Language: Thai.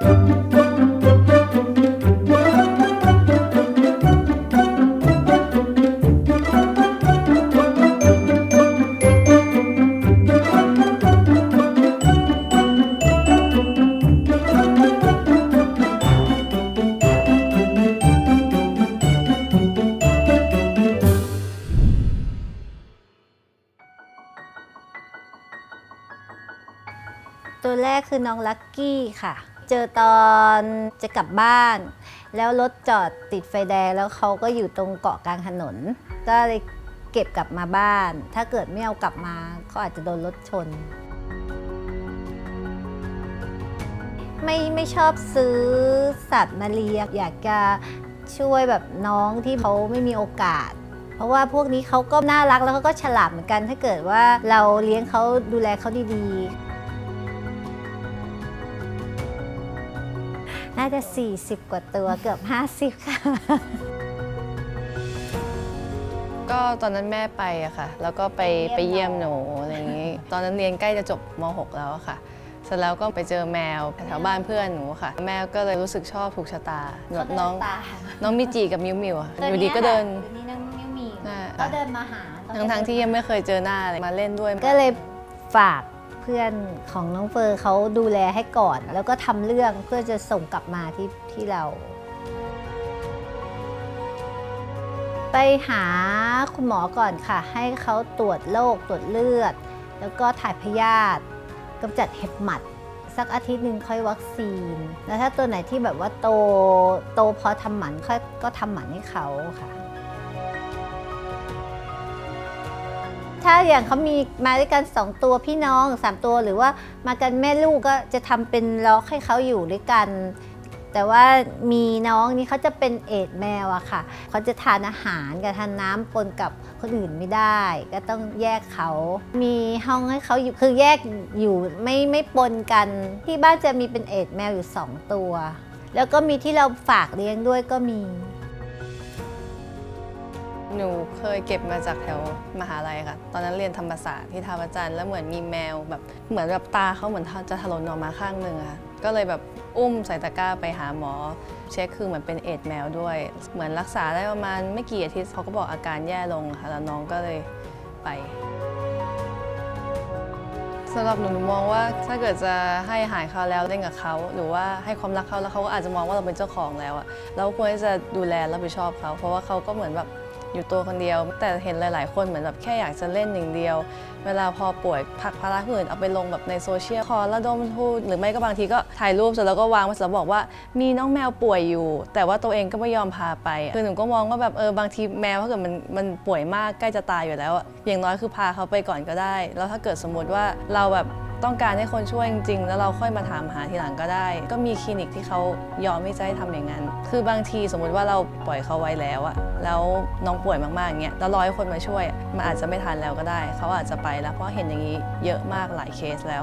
ตัวแรกคือน้องลักกี้ค่ะ เจอตอนจะกลับบ้าน แล้วรถจอดติดไฟแดงแล้วเขาก็อยู่ตรงเกาะกลางถนน ก็เลยเก็บกลับมาบ้าน ถ้าเกิดไม่เอากลับมาเขาอาจจะโดนรถชน ไม่ไม่ชอบซื้อสัตว์มาเลี้ยงอยากจะช่วยแบบน้องที่เขาไม่มีโอกาส เพราะว่าพวกนี้เขาก็น่ารักแล้วเขาก็ฉลาดเหมือนกัน ถ้าเกิดว่าเราเลี้ยงเขาดูแลเขาดีๆ น่าจะ 40 กว่าตัวเกือบ 50 ค่ะ ก็ตอนนั้นแม่ไปอะค่ะ แล้วก็ไปไปไปเยี่เยี่ยยมมหหนูนูอะไรอย่างนี้ ตอนนั้นเรียนใกล้จะจบม .6 แล้วอะค่ะ เสร็จแล้วก็ไปเจอแมวแถวบ้านเพื่อนหนูค่ะ แม่ก็เลยรู้สึกชอบถูกชะตาแบบน้องน้องมิจิกับมิวมิวอะอยู่ดีก็เดินตัวนี้น้องมิวมิวอ่าก็เดินมาหาทั้งทั้งๆที่ยังไม่เคยเจอหน้าเลยมาเล่นด้วยก็เลยฝากเพื่อนของน้องเฟอร์เขาดูแลให้ก่อน แล้วก็ทำเรื่องเพื่อจะส่งกลับมาที่ที่เรา ไปหาคุณหมอก่อนค่ะ ให้เขาตรวจโรคตรวจเลือด แล้วก็ถ่ายพยาธิกำจัดเห็บหมัด สักอาทิตย์หนึ่งค่อยวัคซีน แล้วถ้าตัวไหนที่แบบว่าโตโตพอทำหมันค่อยก็ทำหมันให้เขาค่ะ ถ้าอย่างเขามีมาด้วยกัน 2 ตัวพี่น้อง 3 ตัวหรือว่ามากันแม่ลูกก็จะทำเป็นล็อกให้เขาอยู่ด้วยกัน แต่ว่ามีน้องนี่เขาจะเป็นเอดแมวอะค่ะเขาจะทานอาหารกับทานน้ำปนกับคนอื่นไม่ได้ ก็ต้องแยกเขา มีห้องให้เขาอยู่คือแยกอยู่ไม่ไม่ปนกัน ที่บ้านจะมีเป็นเอดแมวอยู่ 2 ตัว แล้วก็มีที่เราฝากเลี้ยงด้วยก็มี หนูเคยเก็บมาจากแถวมหาลัยค่ะ ตอนนั้นเรียนธรรมศาสตร์ที่ท่าพระจันทร์แล้วเหมือนมีแมวแบบ เหมือนแบบตาเขาเหมือนจะถลนออกมาข้างหนึ่งค่ะก็เลยแบบอุ้มใส่ตะกร้าไปหาหมอ เช็คคือเหมือนเป็นเอดแมวด้วย เหมือนรักษาได้ประมาณไม่กี่อาทิตย์เขาก็บอกอาการแย่ลงค่ะแล้วน้องก็เลยไปสำหรับหนูหนูมองว่าถ้าเกิดจะให้หารเขาแล้วเล่นกับเขา หรือว่าให้ความรักเขาแล้วเขาก็อาจจะมองว่าเราเป็นเจ้าของแล้วอะเราควรจะดูแลรับผิดชอบเขา เพราะว่าเขาก็เหมือนแบบ อยู่ตัวคนเดียว แต่เห็นหลาย ๆ คนเหมือนแบบแค่อยากจะเล่นอย่างเดียว เวลาพอป่วยผักภาระคนอื่นเอาไปลงแบบในโซเชียลคอระดมทุนหรือไม่ก็บางทีก็ถ่ายรูปเสร็จแล้วก็วางไว้เสร็จแล้วบอกว่ามีน้องแมวป่วยอยู่ แต่ว่าตัวเองก็ไม่ยอมพาไปคือหนูก็มองว่าแบบเออบางทีแมวถ้าเกิดมันมันป่วยมากใกล้จะตายอยู่แล้ว อย่างน้อยคือพาเขาไปก่อนก็ได้ แล้วถ้าเกิดสมมติว่าเราแบบ ต้องการให้คนช่วยจริงๆ แล้วเราค่อยมาถามหาทีหลังก็ได้ ก็มีคลินิกที่เขายอมไม่ใจทำอย่างนั้น คือบางทีสมมุติว่าเราปล่อยเขาไว้แล้วอะแล้วน้องป่วยมากๆอย่างเงี้ยแล้วรอให้คนมาช่วยมันอาจจะไม่ทันแล้วก็ได้ เขาอาจจะไปแล้วเพราะเห็นอย่างนี้เยอะมากหลายเคสแล้ว